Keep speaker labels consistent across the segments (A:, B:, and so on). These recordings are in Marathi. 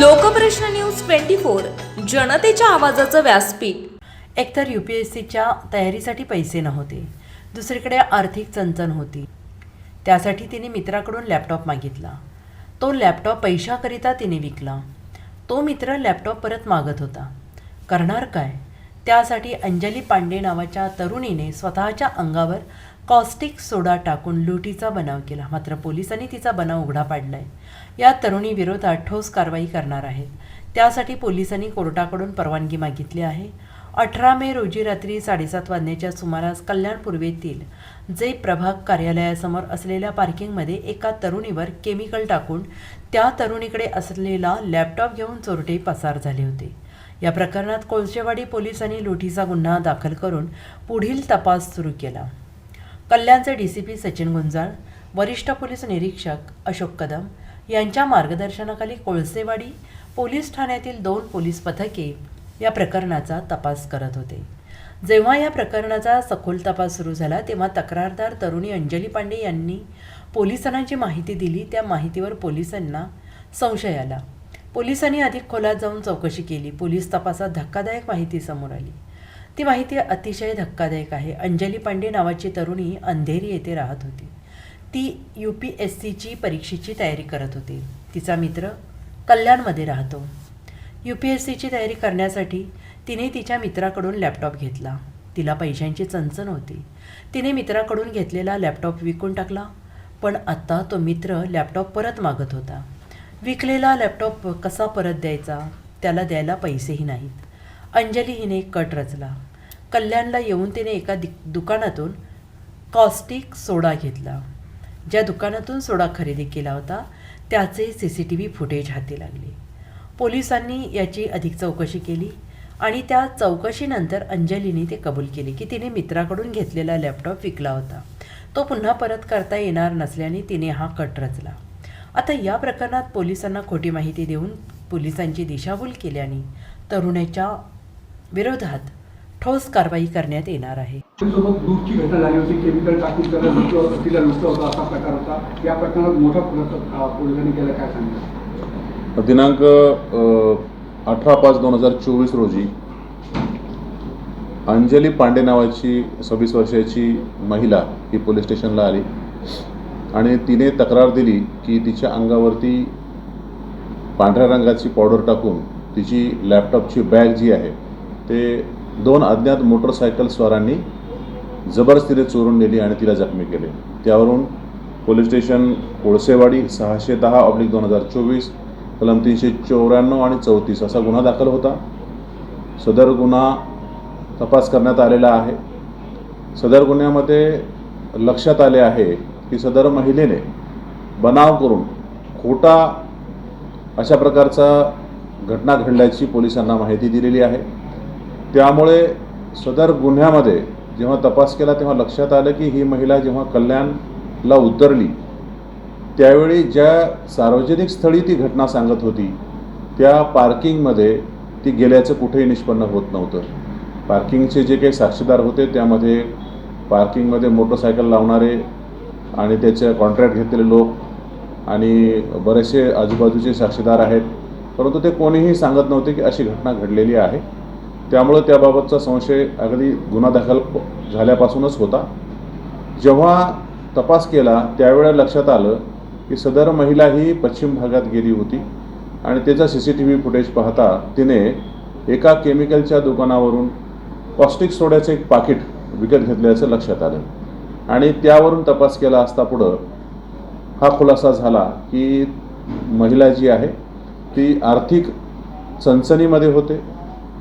A: लोकप्रश्न न्यूज ट्वेंटी फोर जनतेच्या आवाजाचं व्यासपीठ.
B: एकतर यू पी एस सीच्या तयारीसाठी पैसे नव्हते. दुसरीकडे आर्थिक चणचण होती. त्यासाठी तिने मित्राकडून लॅपटॉप मागितला. तो लॅपटॉप पैशाकरिता तिने विकला. तो मित्र लॅपटॉप परत मागत होता. करणार काय? त्यासाठी अंजली पांडे नावाच्या तरुणीने स्वतःच्या अंगावर कॉस्टिक सोडा टाकून लुटीचा बनाव केला. मात्र पोलिसांनी तिचा बनाव उघडा पाडलाय. या तरुणीविरोधात ठोस कारवाई करणार आहेत. त्यासाठी पोलिसांनी कोर्टाकडून परवानगी मागितली आहे. अठरा मे रोजी रात्री साडेसात वाजण्याच्या सुमारास कल्याण पूर्वेतील जे प्रभाग कार्यालयासमोर असलेल्या पार्किंगमध्ये एका तरुणीवर केमिकल टाकून त्या तरुणीकडे असलेला लॅपटॉप घेऊन चोरटे पसार झाले होते. या प्रकरणात कोळशेवाडी पोलिसांनी लुटीचा गुन्हा दाखल करून पुढील तपास सुरू केला. कल्याणचे D C P Sachin Gunjal वरिष्ठ पोलीस निरीक्षक अशोक कदम यांच्या मार्गदर्शनाखाली कोळसेवाडी पोलीस ठाण्यातील दोन पोलीस पथके या प्रकरणाचा तपास करत होते. जेव्हा या प्रकरणाचा सखोल तपास सुरू झाला तेव्हा तक्रारदार तरुणी अंजली पांडे यांनी पोलिसांना जी माहिती दिली. त्या माहितीवर पोलिसांना संशय आला. पोलिसांनी अधिक खोलात जाऊन चौकशी केली. पोलीस तपासात धक्कादायक माहिती समोर आली. ती माहिती अतिशय धक्कादायक आहे. अंजली पांडे नावाची तरुणी अंधेरी येथे राहत होती. ती यू पी एस सीची परीक्षेची तयारी करत होती. तिचा मित्र कल्याणमध्ये राहतो. यू पी एस सीची तयारी करण्यासाठी तिने तिच्या मित्राकडून लॅपटॉप घेतला. तिला पैशांची चणचण होती. तिने मित्राकडून घेतलेला लॅपटॉप विकून टाकला पण आत्ता तो मित्र लॅपटॉप परत मागत होता. विकलेला लॅपटॉप कसा परत द्यायचा? त्याला द्यायला पैसेही नाहीत. अंजली हिने एक कट रचला. कल्याणला येऊन तिने एका दि दुकानातून कॉस्टिक सोडा घेतला. ज्या दुकानातून सोडा खरेदी केला होता त्याचे C C T V footage हाती लागले. पोलिसांनी याची अधिक चौकशी केली आणि त्या चौकशीनंतर अंजलीने ते कबूल केले की तिने मित्राकडून घेतलेला लॅपटॉप विकला होता. तो पुन्हा परत करता येणार नसल्याने तिने हा कट रचला. आता या प्रकरणात पोलिसांना खोटी माहिती देऊन पोलिसांची दिशाभूल केल्याने तरुणाच्या विरोधात ठोस कारवाई करण्यात येणार आहे.
C: सोबत दूरची घटना झाली होती केमिकल टाकून त्याला लुटलं तिला लुटलं होतं असा प्रकार होता. या प्रकरणात मोठा खुलासा अ, पोलिसांनी केला काय सांगितलं
D: दिनांक अठरा पाच दोन हजार चोवीस रोजी अंजली पांडे नावाची सव्वीस वर्षाची महिला ही पोलीस स्टेशनला आली आणि तिने तक्रार दिली की तिच्या अंगावरती पांढऱ्या रंगाची पावडर टाकून तिची लॅपटॉपची बॅग जी आहे ते दोन अज्ञात मोटरसायकलस्वारांनी जबरदस्तीने चोरून नेली आणि तिला जखमी केले. त्यावरून पोलीस स्टेशन कोळसेवाडी सहाशे दहा ऑब्लिक दोन हजार चोवीस कलम तीनशे चौऱ्याण्णव आणि चौतीस असा गुन्हा दाखल होता. सदर गुन्हा तपास करण्यात आलेला आहे. सदर गुन्ह्यामध्ये लक्षात आले आहे की सदर महिलेने बनाव करून खोटा अशा प्रकारचा घटना घडल्याची पोलिसांना माहिती दिलेली आहे. त्यामुळे सदर गुन्ह्यामध्ये जेव्हा तपास केला तेव्हा लक्षात आलं की ही महिला जेव्हा कल्याणला उतरली त्यावेळी ज्या सार्वजनिक स्थळी ती घटना सांगत होती त्या पार्किंगमध्ये ती गेल्याचं कुठेही निष्पन्न होत नव्हतं. पार्किंगचे जे काही साक्षीदार होते त्यामध्ये पार्किंगमध्ये मोटरसायकल लावणारे आणि त्याचे कॉन्ट्रॅक्ट घेतलेले लोक आणि बरेचसे आजूबाजूचे साक्षीदार आहेत. परंतु ते कोणीही सांगत नव्हते की अशी घटना घडलेली आहे. त्यामुळं त्याबाबतचा संशय अगदी गुन्हा दाखल झाल्यापासूनच होता. जेव्हा तपास केला त्यावेळेला लक्षात आलं की सदर महिला ही पश्चिम भागात गेली होती आणि त्याचा C C T V footage पाहता तिने एका केमिकलच्या दुकानावरून कॉस्टिक सोड्याचं एक पाकिट विकत घेतल्याचं लक्षात आलं. आणि त्यावरून तपास केला असता पुढं हा खुलासा झाला की महिला जी आहे ती आर्थिक चणचणीमध्ये होते.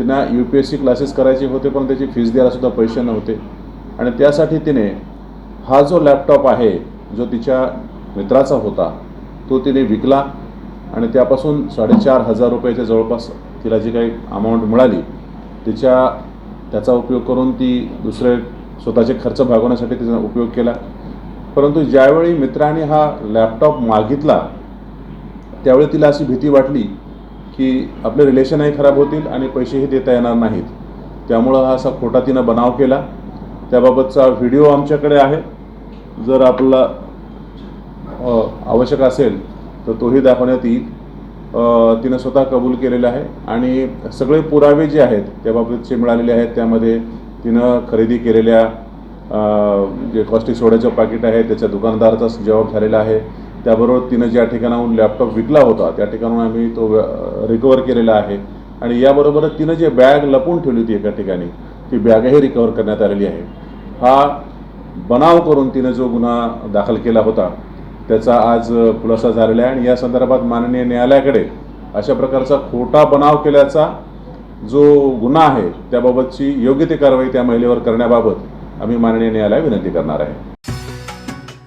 D: तिनं U P S C classes करायचे होते पण त्याची फीस द्यायलासुद्धा पैसे नव्हते. आणि त्यासाठी तिने हा जो लॅपटॉप आहे जो तिच्या मित्राचा होता तो तिने विकला आणि त्यापासून साडेचार हजार रुपयाच्या जवळपास तिला जी काही अमाऊंट मिळाली तिच्या त्याचा उपयोग करून ती दुसरे स्वतःचे खर्च भागवण्यासाठी तिचा उपयोग केला. परंतु ज्यावेळी मित्राने हा लॅपटॉप मागितला त्यावेळी तिला अशी भीती वाटली की आपले रिलेशनही खराब होतील आणि पैसेही देता येणार नाहीत. त्यामुळं हा असा खोटा तिनं बनाव केला. त्याबाबतचा व्हिडिओ आमच्याकडे आहे. जर आपला आवश्यक असेल तर तोही दाखवण्यात येईल. तिनं स्वतः कबूल केलेलं आहे. आणि सगळे पुरावे जे आहेत त्याबाबतचे मिळालेले आहेत त्यामध्ये तिनं खरेदी केलेल्या जे कॉस्टिक सोड्याचं पाकिट आहे त्याच्या दुकानदाराचा जबाब झालेला आहे. त्याबरोबर तिनं ज्या ठिकाणाहून लॅपटॉप विकला होता त्या ठिकाणाहून आम्ही तो रिकवर केलेला आहे. आणि याबरोबरच तिनं जे बॅग लपून ठेवली होती एका ठिकाणी ती बॅगही रिकवर करण्यात आलेली आहे. हा बनाव करून तिनं जो गुन्हा दाखल केला होता त्याचा आज खुलासा झालेला आहे. आणि या संदर्भात माननीय न्यायालयाकडे अशा प्रकारचा खोटा बनाव केल्याचा जो गुन्हा आहे त्याबाबतची योग्य ती कारवाई त्या महिलेवर करण्याबाबत आम्ही माननीय न्यायालयाला विनंती करणार आहे.